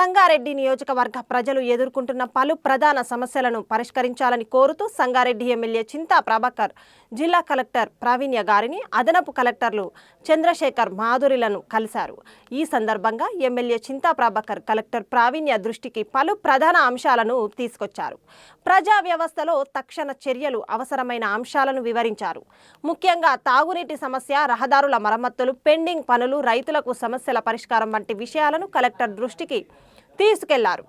సంగారెడ్డి నియోజకవర్గ ప్రజలు ఎదుర్కొంటున్న పలు ప్రధాన సమస్యలను పరిష్కరించాలని కోరుతూ సంగారెడ్డి ఎమ్మెల్యే చింతా ప్రభాకర్ జిల్లా కలెక్టర్ ప్రావీణ్య గారిని అదనపు కలెక్టర్లు చంద్రశేఖర్ మాధురిలను కలిశారు. ఈ సందర్భంగా ఎమ్మెల్యే చింతా ప్రభాకర్ కలెక్టర్ ప్రావీణ్య దృష్టికి పలు ప్రధాన అంశాలను తీసుకొచ్చారు. ప్రజా వ్యవస్థలో తక్షణ చర్యలు అవసరమైన అంశాలను వివరించారు. ముఖ్యంగా తాగునీటి సమస్య రహదారుల మరమ్మతులు పెండింగ్ పనులు రైతులకు సమస్యల పరిష్కారం వంటి విషయాలను కలెక్టర్ దృష్టికి తీసుకెళ్ళారు.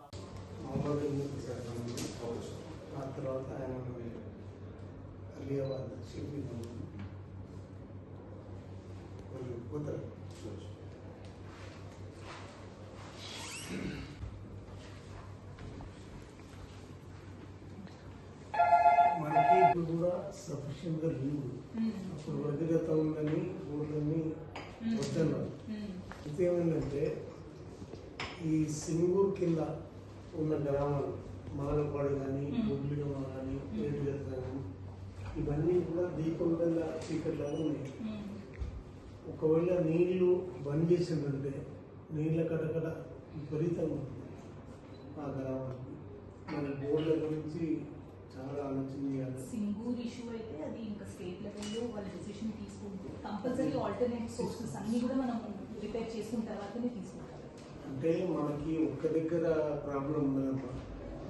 కూడా సఫిషియెంట్గా లేవు అప్పుడు వ్యక్తిగత ఉందని ఊళ్ళని వద్దన్నారు. ఏమైందంటే ఈ సింగూర్ కింద ఉన్న గ్రామాలు మాలపాడు కానీ గుడ్లిగమ కానీ ఏడుగత కానీ ఇవన్నీ కూడా దీపం చీకట్లాగా ఉన్నాయి. ఒకవేళ నీళ్ళు బంద్ చేసిందంటే నీళ్ళ కడకడ విపరీతంగా ఉంటుంది ఆ గ్రామానికి. మన బోర్డుల గురించి చాలా ఆలోచన చేయాలి. సింగూర్ ఇష్యూ అయితే అది ఇంకా స్టేట్ లెవెల్లో వాళ్ళు డెసిషన్ తీసుకుంటూ కంపల్సరీ ఆల్టర్నేట్ సోర్సెస్ అన్ని కూడా మనం రిపేర్ చేసుకున్న తర్వాతనే తీసుకుంటారు అంటే మనకి ఒక్క దగ్గర ప్రాబ్లం ఉండదమ్మా.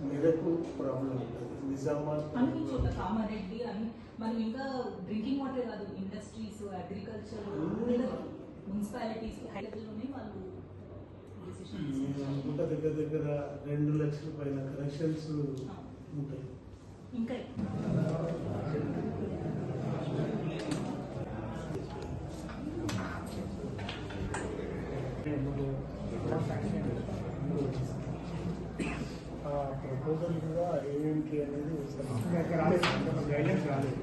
మెదకు ప్రాబ్లం ఉంటుంది నిజామాబాద్ కామారెడ్డి అని మనం ఇంకా డ్రింకింగ్ వాటర్ కాదు ఇండస్ట్రీస్ అగ్రికల్చర్ మున్సిపాలిటీస్ హై లెవెల్లోనే వాళ్ళు అనుకుంటా దగ్గర దగ్గర రెండు లక్షల పైన కనెక్షన్స్ ఉంటాయి. ఇంకా ఆ ప్రపోజల్ కూడా ఏంటి అనేది గైడెన్స్ రాలేదు.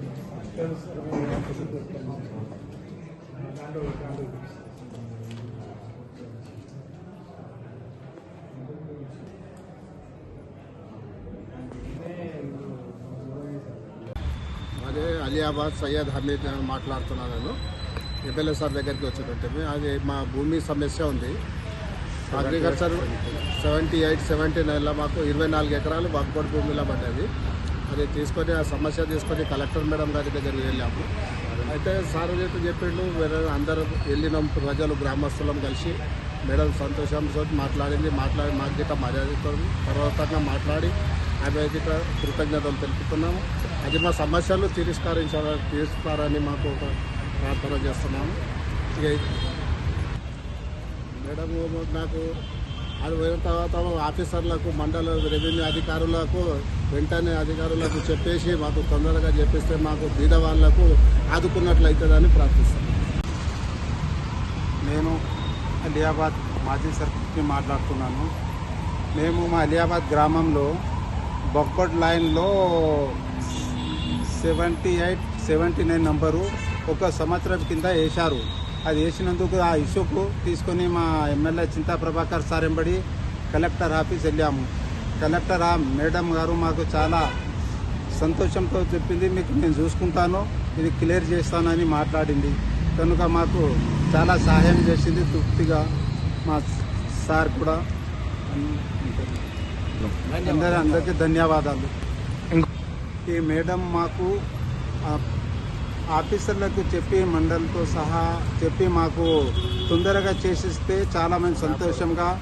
దాంట్లో దాంట్లో అదే అలియాబాద్ సయ్యద్ హమీద్ మాట్లాడుతున్నాను నేను. ఎమ్మెల్యే సార్ దగ్గరికి వచ్చేటట్టు. అది మా భూమి సమస్య ఉంది. అగ్రికల్చర్ సెవెంటీ ఎయిట్ సెవెంటీ నైన్లో మాకు ఇరవై నాలుగు ఎకరాలు వక్బోర్డ్ భూమిలో పడ్డది. అది తీసుకొని ఆ సమస్య తీసుకొని కలెక్టర్ మేడం గారి దగ్గరికి వెళ్ళాము. అయితే సార్ అయితే చెప్పిండు వేరే అందరూ వెళ్ళినాం ప్రజలు గ్రామస్తులం కలిసి. మేడం సంతోషంతో మాట్లాడింది మాట్లాడి మాకు గిట్ట మర్యాదతో పర్వతంగా మాట్లాడి ఆమె గిట్ట కృతజ్ఞతలు తెలుపుతున్నాము. అది మా సమస్యలు తిరస్కరించాలని తీరుస్తారని మాకు ఒక ప్రార్థన చేస్తున్నాము. ఇక మేడం నాకు అది పోయిన తర్వాత ఆఫీసర్లకు మండల రెవెన్యూ అధికారులకు వెంటనే అధికారులకు చెప్పేసి మాకు తొందరగా చెప్పిస్తే మాకు బీద వాళ్ళకు ఆదుకున్నట్లయితుందని ప్రార్థిస్తాను నేను అలియాబాద్ మాజీ సర్పంచ్ని మాట్లాడుతున్నాను. మేము మా అలియాబాద్ గ్రామంలో బొక్కోట్ లైన్లో seventy eight seventy nine number ఒక సంవత్సరం కింద వేశారు. అది వేసినందుకు ఆ ఇష్యూకు తీసుకొని మా ఎమ్మెల్యే చింతా ప్రభాకర్ సార్ ఎంబడి కలెక్టర్ ఆఫీస్ వెళ్ళాము. కలెక్టర్ ఆ మేడం గారు మాకు చాలా సంతోషంతో చెప్పింది మీకు నేను చూసుకుంటాను ఇది క్లియర్ చేస్తానని మాట్లాడింది. కనుక మాకు చాలా సహాయం చేసింది తృప్తిగా మా సార్ కూడా. అందరి అందరికీ ధన్యవాదాలు. ఈ మేడం మాకు ఆఫీసర్లకు చెప్పి మండలితో సహా చెప్పి మాకు తొందరగా చేసిస్తే చాలా మంది సంతోషంగా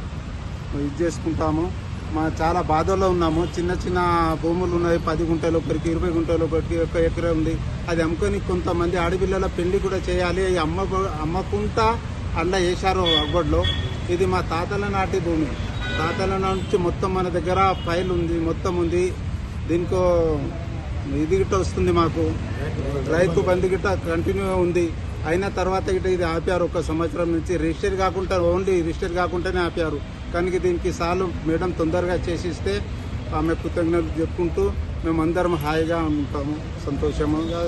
ఇది చేసుకుంటాము. మా చాలా బాధల్లో ఉన్నాము. చిన్న చిన్న భూములు ఉన్నాయి. పది గుంటలు ఒకరికి ఇరవై గుంటలు ఒకరికి ఒక ఎకరే ఉంది. అది అమ్ముకొని కొంతమంది ఆడపిల్లల పెళ్ళి కూడా చేయాలి. ఈ అమ్మ అమ్మకుంటా అలా వేశారు అగ్గొడ్లో. ఇది మా తాతల నాటి భూమి. తాతల నుంచి మొత్తం మన దగ్గర ఫైల్ ఉంది మొత్తం ఉంది. దీనికో ఇది గిట్ట వస్తుంది మాకు. రైతు బంధు గిట్ట కంటిన్యూ ఉంది. అయిన తర్వాత గిట్ట ఇది ఆపారు ఒక సంవత్సరం నుంచి. రిజిస్టర్ కాకుండా ఓన్లీ రిజిస్టర్ కాకుండానే ఆపారు. కానీ దీనికి సాలు మేడం తొందరగా చేసిస్తే ఆమె కృతజ్ఞతలు చెప్పుకుంటూ మేమందరం హాయిగా ఉంటాము సంతోషంగా